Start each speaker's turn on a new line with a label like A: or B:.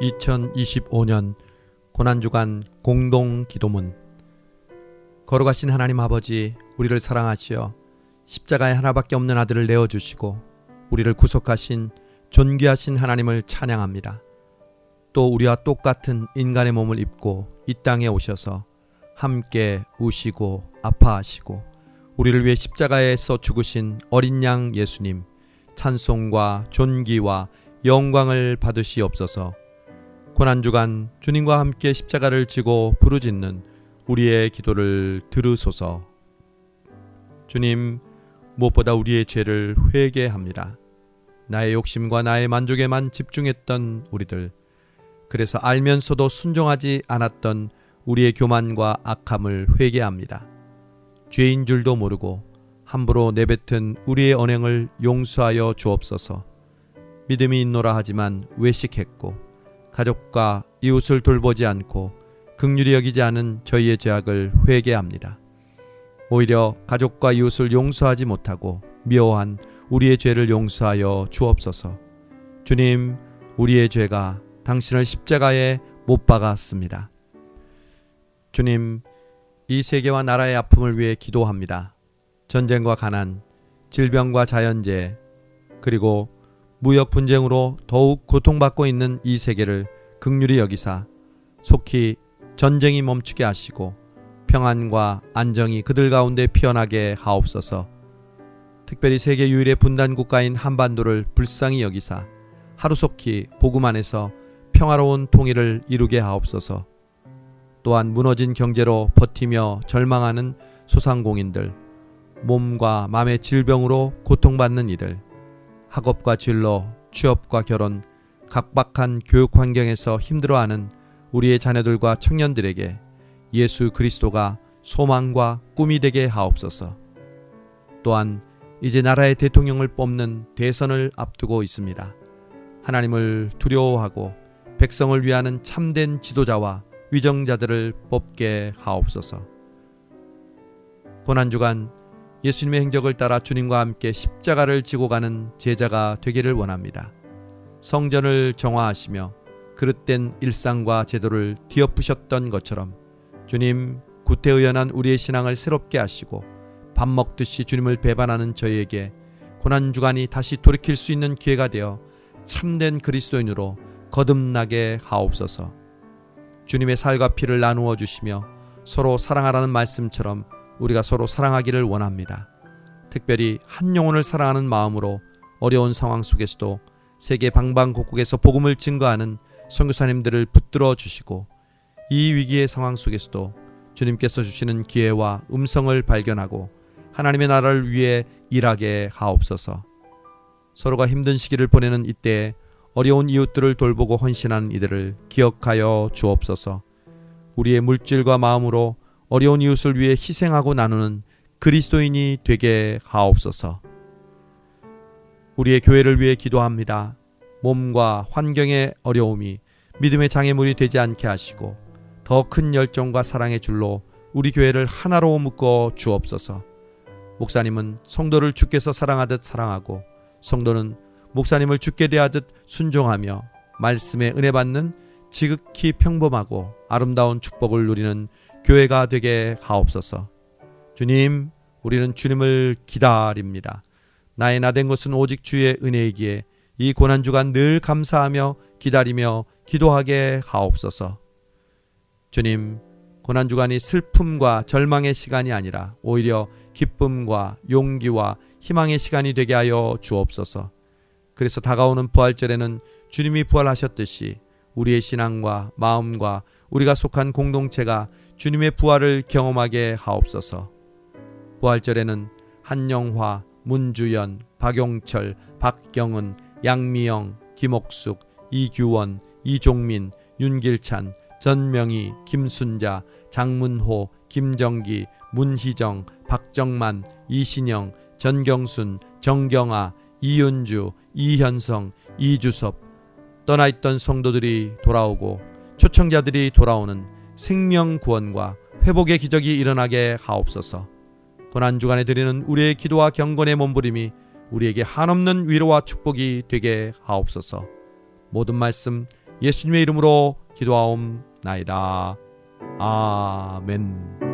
A: 2025년 고난주간 공동 기도문 걸어가신 하나님 아버지 우리를 사랑하시어 십자가에 하나밖에 없는 아들을 내어 주시고 우리를 구속하신 존귀하신 하나님을 찬양합니다. 또 우리와 똑같은 인간의 몸을 입고 이 땅에 오셔서 함께 우시고 아파하시고 우리를 위해 십자가에서 죽으신 어린 양 예수님 찬송과 존귀와 영광을 받으시옵소서. 고난 주간 주님과 함께 십자가를 지고 부르짖는 우리의 기도를 들으소서. 주님, 무엇보다 우리의 죄를 회개합니다. 나의 욕심과 나의 만족에만 집중했던 우리들, 그래서 알면서도 순종하지 않았던 우리의 교만과 악함을 회개합니다. 죄인 줄도 모르고 함부로 내뱉은 우리의 언행을 용서하여 주옵소서. 믿음이 있노라 하지만 외식했고 가족과 이웃을 돌보지 않고 극률이 여기지 않은 저희의 죄악을 회개합니다. 오히려 가족과 이웃을 용서하지 못하고 미워한 우리의 죄를 용서하여 주옵소서. 주님, 우리의 죄가 당신을 십자가에 못 박았습니다. 주님, 이 세계와 나라의 아픔을 위해 기도합니다. 전쟁과 가난, 질병과 자연재해, 그리고 무역 분쟁으로 더욱 고통받고 있는 이 세계를 극률히 여기사 속히 전쟁이 멈추게 하시고 평안과 안정이 그들 가운데 피어나게 하옵소서. 특별히 세계 유일의 분단 국가인 한반도를 불쌍히 여기사 하루속히 복음 안에서 평화로운 통일을 이루게 하옵소서. 또한 무너진 경제로 버티며 절망하는 소상공인들, 몸과 마음의 질병으로 고통받는 이들, 학업과 진로, 취업과 결혼, 각박한 교육 환경에서 힘들어하는 우리의 자녀들과 청년들에게 예수 그리스도가 소망과 꿈이 되게 하옵소서. 또한 이제 나라의 대통령을 뽑는 대선을 앞두고 있습니다. 하나님을 두려워하고 백성을 위하는 참된 지도자와 위정자들을 뽑게 하옵소서. 고난주간 예수님의 행적을 따라 주님과 함께 십자가를 지고 가는 제자가 되기를 원합니다. 성전을 정화하시며 그릇된 일상과 제도를 뒤엎으셨던 것처럼 주님 구태의연한 우리의 신앙을 새롭게 하시고 밥 먹듯이 주님을 배반하는 저희에게 고난 주간이 다시 돌이킬 수 있는 기회가 되어 참된 그리스도인으로 거듭나게 하옵소서. 주님의 살과 피를 나누어 주시며 서로 사랑하라는 말씀처럼 우리가 서로 사랑하기를 원합니다. 특별히 한 영혼을 사랑하는 마음으로 어려운 상황 속에서도 세계 방방곡곡에서 복음을 증거하는 선교사님들을 붙들어 주시고 이 위기의 상황 속에서도 주님께서 주시는 기회와 음성을 발견하고 하나님의 나라를 위해 일하게 하옵소서. 서로가 힘든 시기를 보내는 이때에 어려운 이웃들을 돌보고 헌신하는 이들을 기억하여 주옵소서. 우리의 물질과 마음으로 어려운 이웃을 위해 희생하고 나누는 그리스도인이 되게 하옵소서. 우리의 교회를 위해 기도합니다. 몸과 환경의 어려움이 믿음의 장애물이 되지 않게 하시고 더 큰 열정과 사랑의 줄로 우리 교회를 하나로 묶어 주옵소서. 목사님은 성도를 주께서 사랑하듯 사랑하고 성도는 목사님을 주께 대하듯 순종하며 말씀에 은혜 받는 지극히 평범하고 아름다운 축복을 누리는 교회가 되게 하옵소서. 주님, 우리는 주님을 기다립니다. 나의 나 된 것은 오직 주의 은혜이기에 이 고난 주간 늘 감사하며 기다리며 기도하게 하옵소서. 주님, 고난 주간이 슬픔과 절망의 시간이 아니라 오히려 기쁨과 용기와 희망의 시간이 되게 하여 주옵소서. 그래서 다가오는 부활절에는 주님이 부활하셨듯이 우리의 신앙과 마음과 우리가 속한 공동체가 주님의 부활을 경험하게 하옵소서. 부활절에는 한영화, 문주연, 박용철, 박경은, 양미영, 김옥숙, 이규원, 이종민, 윤길찬, 전명희, 김순자, 장문호, 김정기, 문희정, 박정만, 이신영, 전경순, 정경아, 이윤주, 이현성, 이주섭 떠나 있던 성도들이 돌아오고 초청자들이 돌아오는 생명 구원과 회복의 기적이 일어나게 하옵소서. 고난 주간에 드리는 우리의 기도와 경건의 몸부림이 우리에게 한없는 위로와 축복이 되게 하옵소서. 모든 말씀 예수님의 이름으로 기도하옵나이다. 아멘.